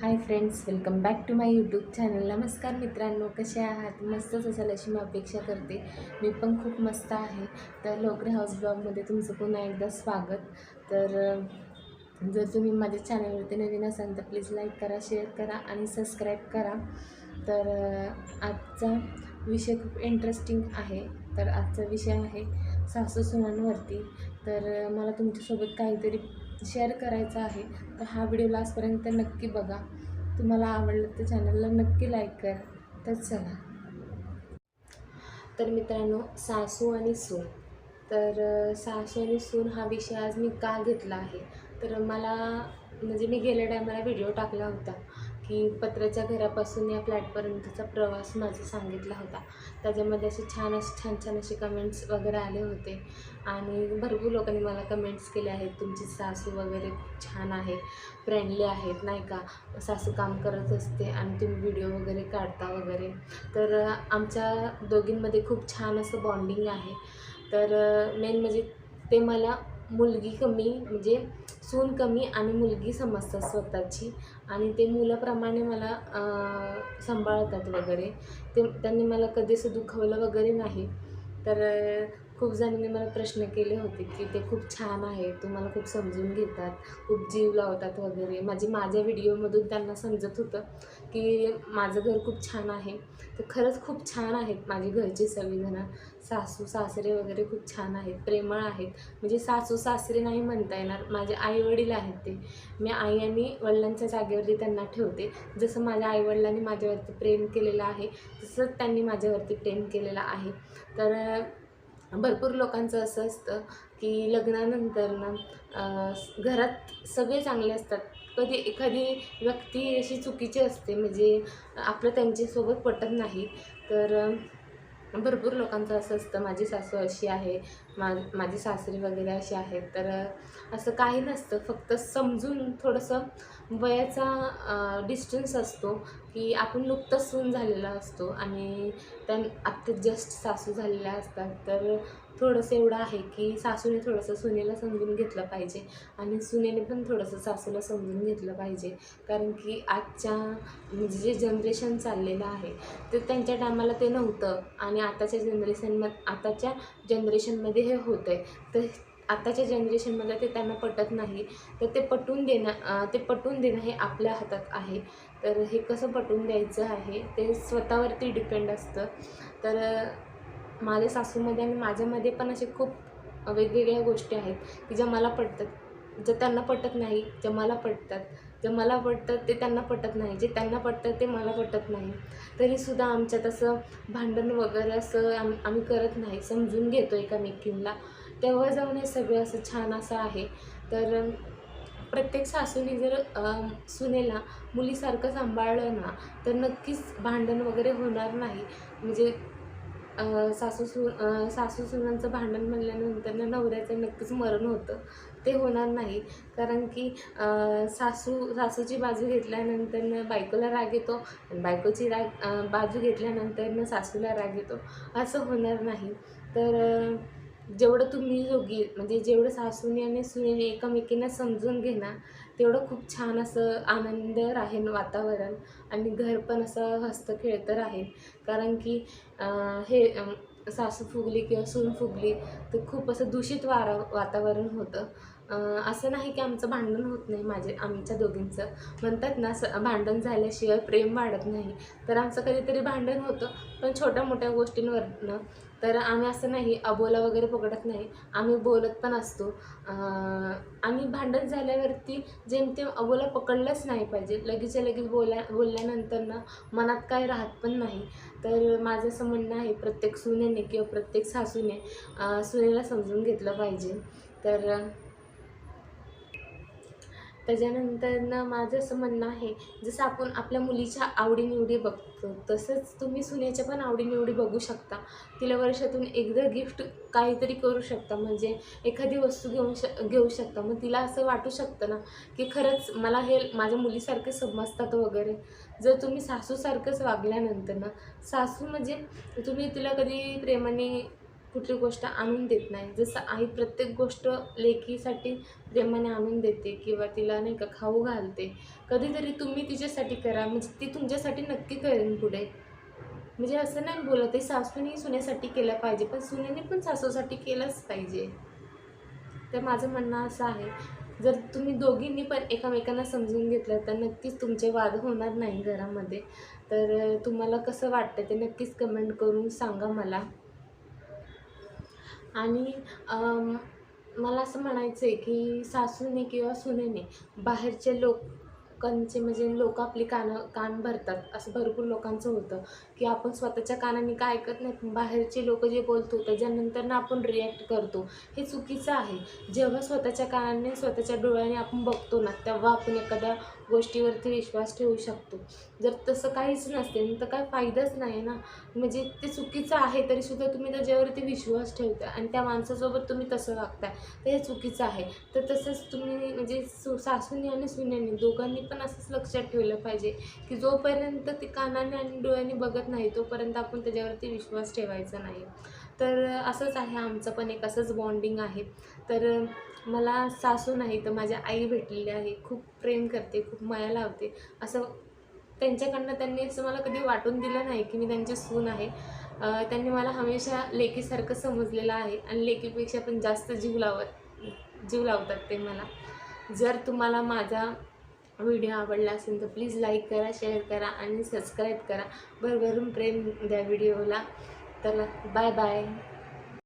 Hi friends welcome back to my YouTube channel. नमस्कार मित्रांनो कसे आहात? मस्तच असाल अशी मी अपेक्षा करते. मी पण खूप मस्त आहे. तर लोकरे हाऊस ब्लॉगमध्ये तुमचं पुन्हा एकदा स्वागत. तर जर तुम्ही माझ्या चॅनलवरती नवीन असाल तर प्लीज लाईक करा शेअर करा आणि सबस्क्राईब करा. तर आजचा विषय खूप इंटरेस्टिंग आहे. तर आजचा विषय आहे सासू सुनांवरती तर मला तुमच्यासोबत काहीतरी शेअर करायचं आहे. तर हा व्हिडिओ लास्टपर्यंत नक्की बघा. तुम्हाला आवडलं तर चॅनलला नक्की लाईक करा. तर चला. तर मित्रांनो सासू आणि सून. तर सासू आणि सून हा विषय आज मी का घेतला आहे? तर मला म्हणजे मी गेल्या टायमाला व्हिडिओ टाकला होता. की पत्राच्या घरापासून या फ्लॅटपर्यंतचा प्रवास माझा सांगितला होता. त्याच्यामध्ये असे छान असे छान छान असे कमेंट्स वगैरे आले होते. आणि भरपूर लोकांनी मला कमेंट्स केले आहेत तुमची सासू वगैरे खूप छान आहे फ्रेंडली आहेत नाही का? सासू काम करत असते आणि तुम्ही व्हिडिओ वगैरे काढता वगैरे. तर आमच्या दोघींमध्ये खूप छान असं बॉन्डिंग आहे. तर uh, मेन म्हणजे ते मला मुलगी कमी म्हणजे सून कमी आणि मुलगी समजतात स्वतःची. आणि ते मुलाप्रमाणे मला सांभाळतात वगैरे. ते त्यांनी मला कधी असं दुखवलं वगैरे नाही. तर खूप जणांनी मला प्रश्न केले होते की ते खूप छान आहे तुम्हाला खूप समजून घेतात खूप जीव लावतात वगैरे. माझी माझ्या व्हिडिओमधून त्यांना समजत होतं की माझं घर खूप छान आहे. तर खरंच खूप छान आहेत माझी घरची सगळीजणं सासू सासरे वगैरे खूप छान आहेत प्रेमळ आहेत. म्हणजे सासू सासरे नाही म्हणता येणार माझे आईवडील आहेत ते. मी आई आणि वडिलांच्या जागेवरती त्यांना ठेवते. जसं माझ्या आईवडिलांनी माझ्यावरती प्रेम केलेलं आहे तसंच त्यांनी माझ्यावरती प्रेम केलेलं आहे. तर भरपूर लोकांचं असं असतं की लग्नानंतर ना घरात सगळे चांगले असतात. कधी एखादी व्यक्ती अशी चुकीची असते म्हणजे आपलं त्यांच्यासोबत पटत नाही. तर भरपूर लोकांचं असं असतं. माझी सासू अशी आहे मा माझी सासरी वगैरे अशी आहेत. तर असं काही नसतं. फक्त समजून थोडंसं वयाचा डिस्टन्स असतो की आपण नुकतंच सून झालेला असतो आणि त्या आत्ता जस्ट सासू झालेल्या असतात. तर थोडंसं एवढं आहे की सासूने थोडंसं सुनेला समजून घेतलं पाहिजे आणि सुनेने पण थोडंसं सासूला समजून घेतलं पाहिजे. कारण की आजच्या म्हणजे जे जनरेशन चाललेलं आहे ते त्यांच्या टायमाला ते नव्हतं आणि आताच्या जनरेशनम आताच्या जनरेशनमध्ये हे होतं आहे तर आताच्या जनरेशनमधलं ते त्यांना पटत नाही. तर ते पटवून देणं ते पटवून देणं हे आपल्या हातात आहे. तर हे कसं पटवून द्यायचं आहे ते स्वतःवरती डिपेंड असतं. तर माझ्या सासूमध्ये आणि माझ्यामध्ये पण असे खूप वेगवेगळ्या गोष्टी आहेत की ज्या मला पटतात. ज्या त्यांना पटत नाही ज्या मला पटतात. जे मला पटतं ते त्यांना पटत नाही. जे त्यांना पटतं ते मला पटत नाही. तरीसुद्धा आमच्यात असं भांडण वगैरे असं आम आम्ही करत नाही. समजून घेतो एकामेकींना. तेव्हा जाऊन हे सगळं असं छान असं आहे. तर प्रत्येक सासूने जर सुनेला मुलीसारखं सांभाळलं ना तर नक्कीच भांडण वगैरे होणार नाही. म्हणजे सासू सु सासू सुनांचं भांडण म्हणल्यानंतर नवऱ्याचं नक्कीच मरण होतं. ते होणार नाही. कारण की सासू सासूची बाजू घेतल्यानंतर बायकोला राग येतो बायकोची राग बाजू घेतल्यानंतर सासूला राग येतो. असं होणार नाही. तर जेवढं तुम्ही दोघी म्हणजे जेवढं सासूने आणि सुनेने एकमेकींना समजून घेणार तेवढं खूप छान असं आनंद राहील वातावरण आणि घर पण असं हस्त खेळतं राहील. कारण की हे सासू फुगली किंवा सून फुगली तर खूप असं दूषित वारा वातावरण होतं. असं नाही की आमचं भांडण होत नाही माझे आमच्या दोघींचं. म्हणतात ना स भांडण झाल्याशिवाय प्रेम वाढत नाही. तर आमचं कधीतरी भांडण होतं पण छोट्या मोठ्या गोष्टींवरनं तर आम्ही असं नाही अबोला वगैरे पकडत नाही. आम्ही बोलत पण असतो. आम्ही आणि भांडण झाल्यावरती जेमतेम अबोला पकडलंच नाही पाहिजे. लगेचच्या लगेच बोल्या बोलल्यानंतर ना मनात काय राहत पण नाही. तर माझं असं म्हणणं आहे प्रत्येक सुनेने किंवा प्रत्येक सासूने सुनेला समजून घेतलं पाहिजे. तर त्याच्यानंतर ना माझं असं म्हणणं आहे जसं आपण आपल्या मुलीच्या आवडीनिवडी बघतो तसंच तुम्ही सुनेच्या पण आवडीनिवडी बघू शकता. तिला वर्षातून एकदा गिफ्ट काहीतरी करू शकता म्हणजे एखादी वस्तू घेऊन श घेऊ शकता. मग तिला असं वाटू शकतं ना की खरंच मला हे माझ्या मुलीसारखे समजतात वगैरे. जर तुम्ही सासूसारखंच वागल्यानंतर ना सासू म्हणजे तुम्ही तिला कधी प्रेमाने कुठली गोष्ट आणून देत नाही. जसं आई प्रत्येक गोष्ट लेकीसाठी प्रेमाने आणून देते किंवा तिला नाही का खाऊ घालते. कधीतरी तुम्ही तिच्यासाठी करा म्हणजे ती तुमच्यासाठी नक्की करेन पुढे. म्हणजे असं नाही बोलत आहे सासूने सुनेसाठी केलं पाहिजे पण सुनेने पण सासूसाठी केलंच पाहिजे. तर माझं म्हणणं असं आहे जर तुम्ही दोघींनी पण एकामेकांना समजून घेतलं तर नक्कीच तुमचे वाद होणार नाही घरामध्ये. तर तुम्हाला कसं वाटतं ते नक्कीच कमेंट करून सांगा मला. आणि मला असं म्हणायचं आहे की सासूने किंवा सुनेने बाहेरचे लोकांचे म्हणजे लोक आपली कानं कान भरतात. असं भरपूर लोकांचं होतं की आपण स्वतःच्या कानाने काय ऐकत नाही पण बाहेरचे लोक जे बोलतो त्याच्यानंतर ना आपण रिॲक्ट करतो हे चुकीचं आहे. जेव्हा स्वतःच्या कानाने स्वतःच्या डोळ्याने आपण बघतो ना तेव्हा आपण एखाद्या गोष्टीवरती विश्वास ठेवू शकतो. जर तसं काहीच नसेल तर काय फायदाच नाही ना? म्हणजे ते चुकीचं आहे तरीसुद्धा तुम्ही त्याच्यावरती विश्वास ठेवता आणि त्या माणसासोबत तुम्ही तसं वागताय तर हे चुकीचं आहे. तर तसंच तुम्ही म्हणजे सु सासूने आणि सुन्याने दोघांनी पण असंच लक्षात ठेवलं पाहिजे की जोपर्यंत ते कानाने आणि डोळ्याने बघत नाही तोपर्यंत आपण त्याच्यावरती विश्वास ठेवायचा नाही. तर असंच आहे आमचं पण एक असंच बॉन्डिंग आहे. तर मला सासू नाही तर माझ्या आई भेटलेली आहे. खूप प्रेम करते खूप माया लावते. असं त्यांच्याकडनं त्यांनी असं मला कधी वाटून दिलं नाही की मी त्यांची सून आहे. त्यांनी मला हमेशा लेकीसारखं समजलेलं आहे आणि लेकीपेक्षा पण जास्त जीव लावत जीव लावतात ते मला. जर तुम्हाला माझा व्हिडिओ आवडला असेल तर प्लीज लाईक करा शेअर करा आणि सबस्क्राईब करा. भरभरून प्रेम द्या व्हिडिओला. तर बाय बाय